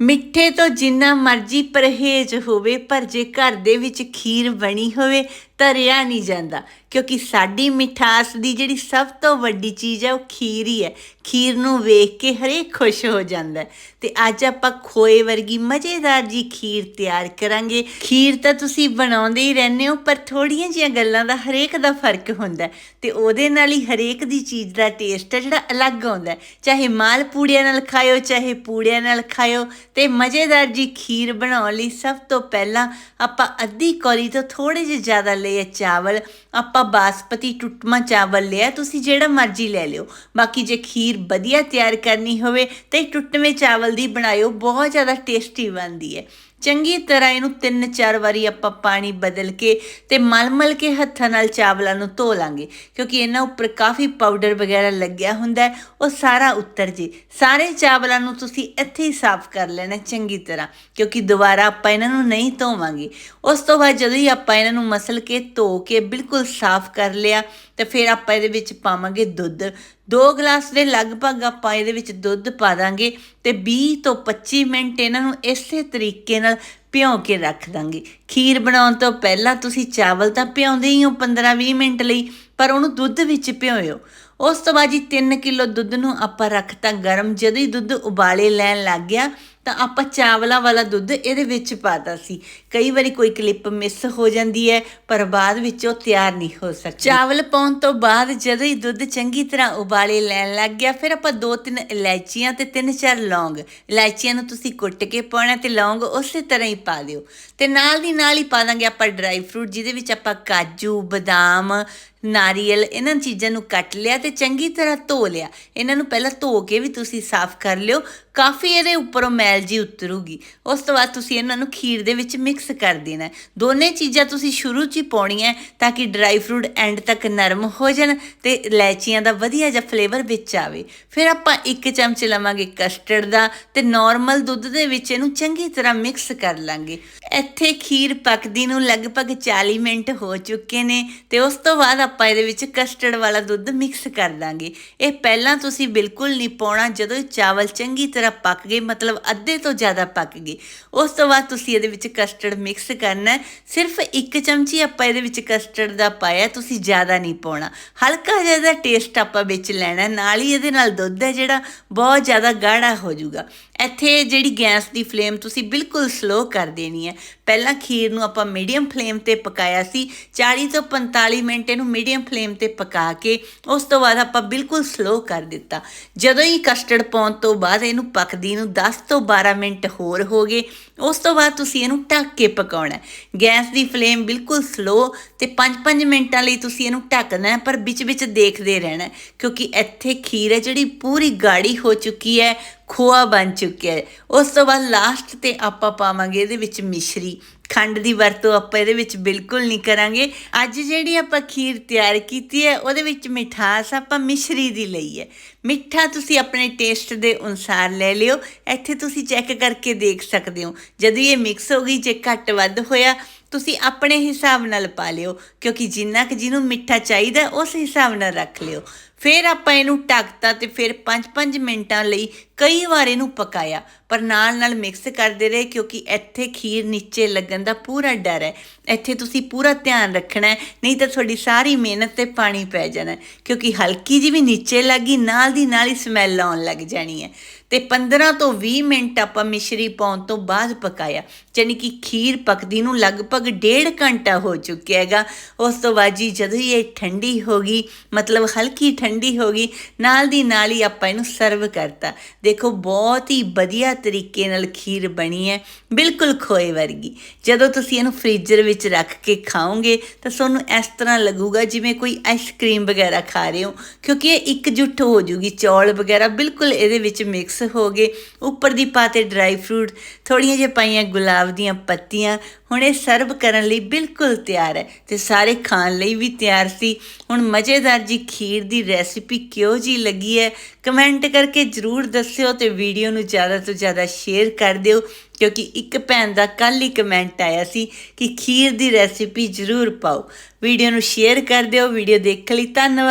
ਮਿੱਠੇ ਤੋਂ ਜਿੰਨਾ ਮਰਜ਼ੀ ਪਰਹੇਜ਼ ਹੋਵੇ ਪਰ ਜੇ ਘਰ ਦੇ ਵਿੱਚ ਖੀਰ ਬਣੀ ਹੋਵੇ ਧਰਿਆ ਨਹੀਂ ਜਾਂਦਾ। ਕਿਉਂਕਿ ਸਾਡੀ ਮਿਠਾਸ ਦੀ ਜਿਹੜੀ ਸਭ ਤੋਂ ਵੱਡੀ ਚੀਜ਼ ਹੈ, ਉਹ ਖੀਰ ਹੀ ਹੈ। ਖੀਰ ਨੂੰ ਵੇਖ ਕੇ ਹਰੇਕ ਖੁਸ਼ ਹੋ ਜਾਂਦਾ ਹੈ। ਤੇ ਅੱਜ ਆਪਾਂ ਖੋਏ ਵਰਗੀ ਮਜ਼ੇਦਾਰ ਜੀ ਖੀਰ ਤਿਆਰ ਕਰਾਂਗੇ। ਖੀਰ ਤਾਂ ਤੁਸੀਂ ਬਣਾਉਂਦੇ ਹੀ ਰਹਿੰਦੇ ਹੋ, ਪਰ ਥੋੜੀਆਂ ਜੀਆਂ ਗੱਲਾਂ ਦਾ ਹਰੇਕ ਦਾ ਫ਼ਰਕ ਹੁੰਦਾ ਹੈ। ਤੇ ਉਹਦੇ ਨਾਲ ਹੀ ਹਰੇਕ ਦੀ ਚੀਜ਼ ਦਾ ਟੇਸਟ ਹੈ, ਜਿਹੜਾ ਅਲੱਗ ਆਉਂਦਾ ਚਾਹੇ ਮਾਲ ਪੂੜੀਆਂ ਨਾਲ ਖਾਇਓ, ਚਾਹੇ ਪੂੜਿਆਂ ਨਾਲ ਖਾਇਓ। ਤੇ ਮਜ਼ੇਦਾਰ ਜੀ ਖੀਰ ਬਣਾਉਣ ਲਈ ਸਭ ਤੋਂ ਪਹਿਲਾਂ ਆਪਾਂ ਅੱਧੀ ਕੌਲੀ ਤੋਂ ਥੋੜੇ ਜਿਹਾ ਜ਼ਿਆਦਾ ਲਏ ਚਾਵਲ, ਆਪਾਂ ਬਾਸਪਤੀ ਟੁੱਟਮਾ ਚਾਵਲ ਲਿਆ ਤੁਸੀਂ ਜਿਹੜਾ ਮਰਜ਼ੀ ਲੈ ਲਿਓ। ਬਾਕੀ ਜੇ ਖੀਰ ਵਧੀਆ ਤਿਆਰ ਕਰਨੀ ਹੋਵੇ, ਤਾਂ ਇਹ ਟੁੱਟਵੇਂ ਚਾਵਲ ਦੀ ਬਣਾਇਓ, ਬਹੁਤ ਜ਼ਿਆਦਾ ਟੇਸਟੀ ਬਣਦੀ ਹੈ। ਚੰਗੀ ਤਰ੍ਹਾਂ ਇਹਨੂੰ ਤਿੰਨ ਚਾਰ ਵਾਰੀ ਆਪਾਂ ਪਾਣੀ ਬਦਲ ਕੇ ਤੇ ਮਲ-ਮਲ ਕੇ ਹੱਥਾਂ ਨਾਲ ਚਾਵਲਾਂ ਨੂੰ ਧੋ ਲਾਂਗੇ, ਕਿਉਂਕਿ ਇਹਨਾਂ ਉੱਪਰ ਕਾਫੀ ਪਾਊਡਰ ਵਗੈਰਾ ਲੱਗਿਆ ਹੁੰਦਾ ਉਹ ਸਾਰਾ ਉੱਤਰ ਜੇ। ਸਾਰੇ ਚਾਵਲਾਂ ਨੂੰ ਤੁਸੀਂ ਇੱਥੇ ਹੀ ਸਾਫ਼ ਕਰ ਲੈਣਾ ਚੰਗੀ ਤਰ੍ਹਾਂ, ਕਿਉਂਕਿ ਦੁਬਾਰਾ ਆਪਾਂ ਇਹਨਾਂ ਨੂੰ ਨਹੀਂ ਧੋਵਾਂਗੇ। ਉਸ ਤੋਂ ਬਾਅਦ ਜਦੋਂ ਹੀ ਆਪਾਂ ਇਹਨਾਂ ਨੂੰ ਮਸਲ ਕੇ ਧੋ ਕੇ ਬਿਲਕੁਲ ਸਾਫ਼ ਕਰ ਲਿਆ, ਤੇ ਫਿਰ ਆਪਾਂ ਇਹਦੇ ਵਿੱਚ ਪਾਵਾਂਗੇ ਦੁੱਧ। 2 ਗਲਾਸ ਦੇ ਲਗਭਗ ਆਪਾਂ ਇਹਦੇ ਵਿੱਚ ਦੁੱਧ ਪਾ ਦਾਂਗੇ ਤੇ 20 ਤੋਂ 25 ਮਿੰਟ ਇਹਨਾਂ ਨੂੰ ਇਸੇ ਤਰੀਕੇ ਨਾਲ ਭਿਉਂ ਕੇ ਰੱਖ ਦਾਂਗੇ। ਖੀਰ ਬਣਾਉਣ ਤੋਂ ਪਹਿਲਾਂ ਤੁਸੀਂ ਚਾਵਲ ਤਾਂ ਭਿਉਂਦੇ ਹੀ ਹੋ 15-20 ਮਿੰਟ ਲਈ, ਪਰ ਉਹਨੂੰ ਦੁੱਧ ਵਿੱਚ ਭਿਓਇਓ ਉਸ ਤੋਂ ਬਾਅਦ ਜੀ 3 ਕਿਲੋ ਦੁੱਧ ਨੂੰ ਆਪਾਂ ਰੱਖਤਾ ਗਰਮ, ਜਦੋਂ ਹੀ ਦੁੱਧ ਉਬਾਲੇ ਲੈਣ ਲੱਗ ਗਿਆ ਤਾਂ ਆਪਾਂ ਚਾਵਲਾਂ ਵਾਲਾ ਦੁੱਧ ਇਹਦੇ ਵਿੱਚ ਪਾਤਾ ਸੀ। ਕਈ ਵਾਰੀ ਕੋਈ ਕਲਿੱਪ ਮਿਸ ਹੋ ਜਾਂਦੀ ਹੈ, ਪਰ ਬਾਅਦ ਵਿੱਚ ਉਹ ਤਿਆਰ ਨਹੀਂ ਹੋ ਸਕਦੀ। ਚਾਵਲ ਪਾਉਣ ਤੋਂ ਬਾਅਦ ਜਦੋਂ ਹੀ ਦੁੱਧ ਚੰਗੀ ਤਰ੍ਹਾਂ ਉਬਾਲੇ ਲੈਣ ਲੱਗ ਗਿਆ, ਫਿਰ ਆਪਾਂ ਦੋ ਤਿੰਨ ਇਲਾਇਚੀਆਂ ਤੇ ਤਿੰਨ ਚਾਰ ਲੌਂਗ। ਇਲਾਇਚੀਆਂ ਨੂੰ ਤੁਸੀਂ ਕੁੱਟ ਕੇ ਪਾਉਣਾ ਤੇ ਲੌਂਗ ਉਸੇ ਤਰ੍ਹਾਂ ਹੀ ਪਾ ਦਿਓ। ਤੇ ਨਾਲ ਦੀ ਨਾਲ ਹੀ ਪਾ ਦਾਂਗੇ ਆਪਾਂ ਡਰਾਈ ਫਰੂਟ ਜਿਹਦੇ ਵਿੱਚ ਆਪਾਂ ਕਾਜੂ, ਬਦਾਮ, ਨਾਰੀਅਲ, ਇਹਨਾਂ ਚੀਜ਼ਾਂ ਨੂੰ ਕੱਟ ਲਿਆ ਤੇ ਚੰਗੀ ਤਰ੍ਹਾਂ ਧੋ ਲਿਆ। ਇਹਨਾਂ ਨੂੰ ਪਹਿਲਾਂ ਧੋ ਕੇ ਵੀ ਤੁਸੀਂ ਸਾਫ਼ ਕਰ ਲਿਓ। ਕਾਫੀ ਇਹਦੇ ਉੱਪਰੋਂ ਮੈਲ ਜੀ ਉਤਰੂਗੀ। ਉਸ ਤੋਂ ਬਾਅਦ ਤੁਸੀਂ ਇਹਨਾਂ ਨੂੰ ਖੀਰ ਦੇ ਵਿੱਚ ਮਿਕਸ ਕਰ ਦੇਣਾ। ਦੋਨੇ ਚੀਜ਼ਾਂ ਤੁਸੀਂ ਸ਼ੁਰੂ 'ਚ ਹੀ ਪਾਉਣੀਆਂ ਤਾਂ ਕਿ ਡਰਾਈ ਫਰੂਟ ਐਂਡ ਤੱਕ ਨਰਮ ਹੋ ਜਾਣ ਤੇ ਇਲਾਇਚੀਆਂ ਦਾ ਵਧੀਆ ਜਿਹਾ ਫਲੇਵਰ ਵਿੱਚ ਆਵੇ। ਫਿਰ ਆਪਾਂ ਇੱਕ ਚਮਚ ਲਵਾਂਗੇ ਕਸਟਰਡ ਦਾ ਤੇ ਨਾਰਮਲ ਦੁੱਧ ਦੇ ਵਿੱਚ ਇਹਨੂੰ ਚੰਗੀ ਤਰ੍ਹਾਂ ਮਿਕਸ ਕਰ ਲਾਂਗੇ। ਇੱਥੇ ਖੀਰ ਪੱਕਦੀ ਨੂੰ ਲਗਭਗ 40 ਮਿੰਟ ਹੋ ਚੁੱਕੇ ਨੇ ਤੇ ਉਸ ਤੋਂ ਬਾਅਦ ਆਪਾਂ ਇਹਦੇ ਵਿੱਚ ਕਸਟਰਡ ਵਾਲਾ ਦੁੱਧ ਮਿਕਸ ਕਰ ਦਾਂਗੇ ਇਹ ਪਹਿਲਾਂ ਤੁਸੀਂ ਬਿਲਕੁਲ ਨਹੀਂ ਪਾਉਣਾ, ਜਦੋਂ ਇਹ ਚਾਵਲ ਚੰਗੀ ਤਰ੍ਹਾਂ ਪੱਕ ਗਏ ਮਤਲਬ ਅੱਧੇ ਤੋਂ ਜ਼ਿਆਦਾ ਪੱਕ ਗਏ ਉਸ ਤੋਂ ਬਾਅਦ ਤੁਸੀਂ ਇਹਦੇ ਵਿੱਚ ਕਸਟਰਡ ਮਿਕਸ ਕਰਨਾ ਸਿਰਫ ਇੱਕ ਚਮਚੀ ਆਪਾਂ ਇਹਦੇ ਵਿੱਚ ਕਸਟਰਡ ਦਾ ਪਾਇਆ, ਤੁਸੀਂ ਜ਼ਿਆਦਾ ਨਹੀਂ ਪਾਉਣਾ। ਹਲਕਾ ਜਿਹਾ ਦਾ ਟੇਸਟ ਆਪਾਂ ਵਿੱਚ ਲੈਣਾ ਨਾਲ ਹੀ ਇਹਦੇ ਨਾਲ ਦੁੱਧ ਹੈ ਜਿਹੜਾ, ਬਹੁਤ ਜ਼ਿਆਦਾ ਗਾੜਾ ਹੋ ਜਾਊਗਾ। ਇੱਥੇ ਜਿਹੜੀ ਗੈਸ ਦੀ ਫਲੇਮ ਤੁਸੀਂ ਬਿਲਕੁਲ ਸਲੋ ਕਰ ਦੇਣੀ ਹੈ। ਪਹਿਲਾਂ ਖੀਰ ਨੂੰ ਆਪਾਂ ਮੀਡੀਅਮ ਫਲੇਮ ਤੇ ਪਕਾਇਆ ਸੀ। 40 ਤੋਂ 45 ਮਿੰਟ ਇਹਨੂੰ ਮੀਡੀਅਮ ਫਲੇਮ ਤੇ ਪਕਾ ਕੇ ਉਸ ਤੋਂ ਬਾਅਦ ਆਪਾਂ ਬਿਲਕੁਲ ਸਲੋ ਕਰ ਦਿੱਤਾ। ਜਦੋਂ ਹੀ ਕਸਟਰਡ ਪਾਉਣ ਤੋਂ ਬਾਅਦ ਇਹਨੂੰ ਪੱਕਦੀ ਨੂੰ 10 ਤੋਂ 12 ਮਿੰਟ ਹੋਰ ਹੋ ਗਏ। ਉਸ ਤੋਂ ਬਾਅਦ ਤੁਸੀਂ ਇਹਨੂੰ ਢੱਕ ਕੇ ਪਕਾਉਣਾ ਗੈਸ ਦੀ ਫਲੇਮ ਬਿਲਕੁਲ ਸਲੋ ਤੇ 5-5 ਮਿੰਟਾਂ ਲਈ ਤੁਸੀਂ ਇਹਨੂੰ ਢੱਕਣਾ ਹੈ, ਪਰ ਵਿੱਚ-ਵਿੱਚ ਦੇਖਦੇ ਰਹਿਣਾ ਕਿਉਂਕਿ ਇੱਥੇ ਖੀਰ ਹੈ ਜਿਹੜੀ ਪੂਰੀ ਗਾੜੀ ਹੋ ਚੁੱਕੀ ਹੈ, ਖੋਆ ਬਣ ਚੁੱਕਿਆ ਹੈ। ਉਸ ਤੋਂ ਬਾਅਦ ਲਾਸਟ ਤੇ ਆਪਾਂ ਪਾਵਾਂਗੇ ਇਹਦੇ ਵਿੱਚ ਮਿਸ਼ਰੀ। ਖੰਡ ਦੀ ਵਰਤੋਂ ਆਪਾਂ ਇਹਦੇ ਵਿੱਚ ਬਿਲਕੁਲ ਨਹੀਂ ਕਰਾਂਗੇ। ਅੱਜ ਜਿਹੜੀ ਆਪਾਂ ਖੀਰ ਤਿਆਰ ਕੀਤੀ ਹੈ, ਉਹਦੇ ਵਿੱਚ ਮਿਠਾਸ ਆਪਾਂ ਮਿਸ਼ਰੀ ਦੀ ਲਈ ਹੈ। ਮਿੱਠਾ ਤੁਸੀਂ ਆਪਣੇ ਟੇਸਟ ਦੇ ਅਨੁਸਾਰ ਲੈ ਲਿਓ। ਇੱਥੇ ਤੁਸੀਂ ਚੈੱਕ ਕਰਕੇ ਦੇਖ ਸਕਦੇ ਹੋ। ਜਦੋਂ ਇਹ ਮਿਕਸ ਹੋ ਗਈ, ਜੇ ਘੱਟ ਵੱਧ ਹੋਇਆ ਤੁਸੀਂ ਆਪਣੇ ਹਿਸਾਬ ਨਾਲ ਪਾ ਲਿਓ, ਕਿਉਂਕਿ ਜਿੰਨਾ ਕਿ ਜਿਹਨੂੰ ਮਿੱਠਾ ਚਾਹੀਦਾ, ਉਸ ਹਿਸਾਬ ਨਾਲ ਰੱਖ ਲਿਓ। ਫਿਰ ਆਪਾਂ ਇਹਨੂੰ ਢੱਕਤਾ ਤੇ ਫਿਰ 5-5 ਮਿੰਟਾਂ ਲਈ ਕਈ ਵਾਰ ਇਹਨੂੰ ਪਕਾਇਆ, ਪਰ ਨਾਲ ਨਾਲ ਮਿਕਸ ਕਰਦੇ ਰਹੇ, ਕਿਉਂਕਿ ਇੱਥੇ ਖੀਰ ਨੀਚੇ ਲੱਗਣ ਦਾ ਪੂਰਾ ਡਰ ਹੈ। ਇੱਥੇ ਤੁਸੀਂ ਪੂਰਾ ਧਿਆਨ ਰੱਖਣਾ ਹੈ, ਨਹੀਂ ਤਾਂ ਤੁਹਾਡੀ ਸਾਰੀ ਮਿਹਨਤ ਤੇ ਪਾਣੀ ਪੈ ਜਾਣਾ ਕਿਉਂਕਿ ਹਲਕੀ ਜਿਹੀ ਵੀ ਨੀਚੇ ਲੱਗੀ ਨਾਲ ਦੀ ਨਾਲ ਹੀ ਸਮੈਲ ਆਉਣ ਲੱਗ ਜਾਣੀ ਹੈ। ਤੇ 15 ਤੋਂ 20 ਮਿੰਟ ਆਪਾਂ ਮਿਸ਼ਰੀ ਪਾਉਣ ਤੋਂ ਬਾਅਦ ਪਕਾਇਆ। ਯਾਨੀ ਕਿ ਖੀਰ ਪੱਕਦੀ ਨੂੰ ਲਗਭਗ ਡੇਢ ਘੰਟਾ ਹੋ ਚੁੱਕਿਆ ਹੈਗਾ। ਉਸ ਤੋਂ ਬਾਅਦ ਜੀ ਜਦੋਂ ਹੀ ਇਹ ਠੰਡੀ ਹੋ ਗਈ, ਮਤਲਬ ਹਲਕੀ ਠੰਡੀ ਹੋ ਗਈ, ਨਾਲ ਦੀ ਨਾਲ ਹੀ ਆਪਾਂ ਇਹਨੂੰ ਸਰਵ ਕਰਤਾ। ਦੇਖੋ, ਬਹੁਤ ਹੀ ਵਧੀਆ ਤਰੀਕੇ ਨਾਲ ਖੀਰ ਬਣੀ ਹੈ। ਬਿਲਕੁਲ ਖੋਏ ਵਰਗੀ। ਜਦੋਂ ਤੁਸੀਂ ਇਹਨੂੰ ਫ੍ਰੀਜ਼ਰ ਵਿੱਚ ਰੱਖ ਕੇ ਖਾਓਗੇ, ਤਾਂ ਤੁਹਾਨੂੰ ਇਸ ਤਰ੍ਹਾਂ ਲੱਗੂਗਾ ਜਿਵੇਂ ਕੋਈ ਆਈਸਕ੍ਰੀਮ ਵਗੈਰਾ ਖਾ ਰਹੇ ਹੋ। ਕਿਉਂਕਿ ਇਹ ਇਕਜੁੱਟ ਹੋ ਜੂਗੀ, ਚੌਲ ਵਗੈਰਾ ਬਿਲਕੁਲ ਇਹਦੇ ਵਿੱਚ ਮਿਕਸ ਹੋ ਗਏ। ਉੱਪਰ ਦੀ ਪਾਤੇ ਡਰਾਈ ਫਰੂਟ ਥੋੜੀਆਂ ਜਿਹੀਆਂ ਪਾਈਆਂ ਗੁਲਾਬ ਦੀਆਂ ਪੱਤੀਆਂ। ਹੁਣ ਇਹ ਸਰਵ ਕਰਨ ਲਈ ਬਿਲਕੁਲ ਤਿਆਰ ਹੈ ਤੇ ਸਾਰੇ ਖਾਣ ਲਈ ਵੀ ਤਿਆਰ ਸੀ। ਹੁਣ ਮਜ਼ੇਦਾਰ ਜੀ ਖੀਰ ਦੀ ਰੈਸਿਪੀ ਕਿਉਂ ਜੀ ਲੱਗੀ ਹੈ ਕਮੈਂਟ ਕਰਕੇ ਜਰੂਰ ਦੱਸਿਓ ਤੇ ਵੀਡੀਓ ਨੂੰ ਜ਼ਿਆਦਾ ਤੋਂ ਜ਼ਿਆਦਾ ਸ਼ੇਅਰ ਕਰ ਦਿਓ, ਕਿਉਂਕਿ ਇੱਕ ਭੈਣ ਦਾ ਕੱਲ ਹੀ ਕਮੈਂਟ ਆਇਆ ਸੀ ਕਿ ਖੀਰ ਦੀ ਰੈਸਿਪੀ ਜਰੂਰ ਪਾਓ। ਵੀਡੀਓ ਨੂੰ ਸ਼ੇਅਰ ਕਰ ਦਿਓ ਵੀਡੀਓ ਦੇਖਣ ਲਈ ਧੰਨਵਾਦ।